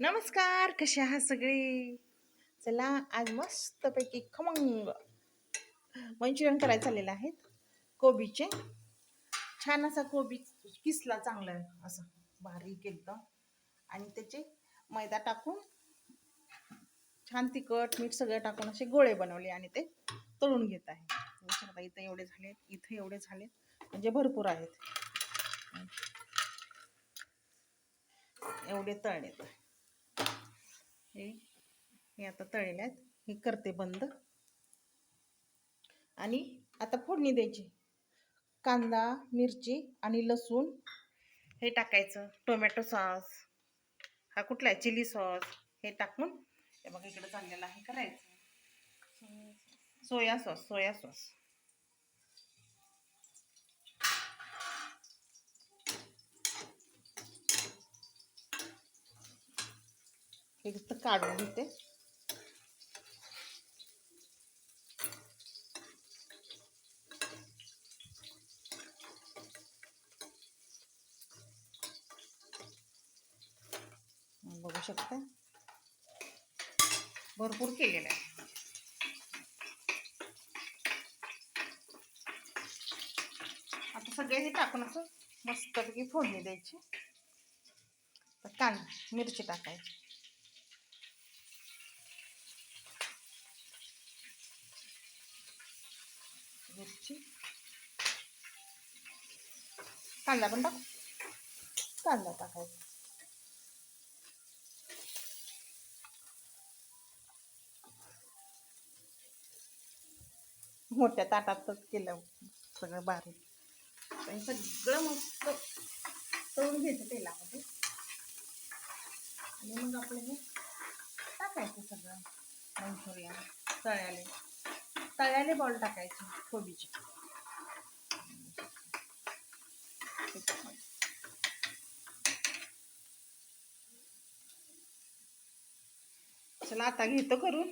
नमस्कार कसे आहात सगळे? चला आज मस्तपैकी खमंग मंचुरियन करायला चाललेलं आहेत. कोबीचे. छान असा कोबी किसला चांगला असं बारीक एकदम. आणि त्याचे मैदा टाकून छान तिखट मीठ सगळं टाकून असे गोळे बनवले आणि ते तळून घेत आहे. इथं एवढे झाले इथं एवढे झालेत. म्हणजे भरपूर आहेत. एवढे तळलेत. हे हे आता तळलेले आहेत. हे करते बंद. आणि आता फोडणी द्यायची. कांदा मिरची आणि लसूण हे टाकायचं. Tomato sauce. हा कुठला आहे? Chilli sauce. हे टाकून हे बघा इकडं चाललेलं आहे करायचं. Soya sauce soya sauce. हे तर काढून घेते. बघू शकता. भरपूर केलेलं आहे. आता सगळे हे टाकून असं मस्तपैकी फोडणी द्यायची. तर कांदा मिरची टाकायची. मिरची कांदा पण टाक कांदा टाकायचा मोठ्या ताटातच केलं सगळं बारीक आणि सगळं मस्त तळून घ्यायचं तेलामध्ये आणि मग आपलं हे टाकायचं सगळं मंचुरियन तळ्याला तळ्याने बॉल टाकायचे कोबीचे चला आता घेतो करून.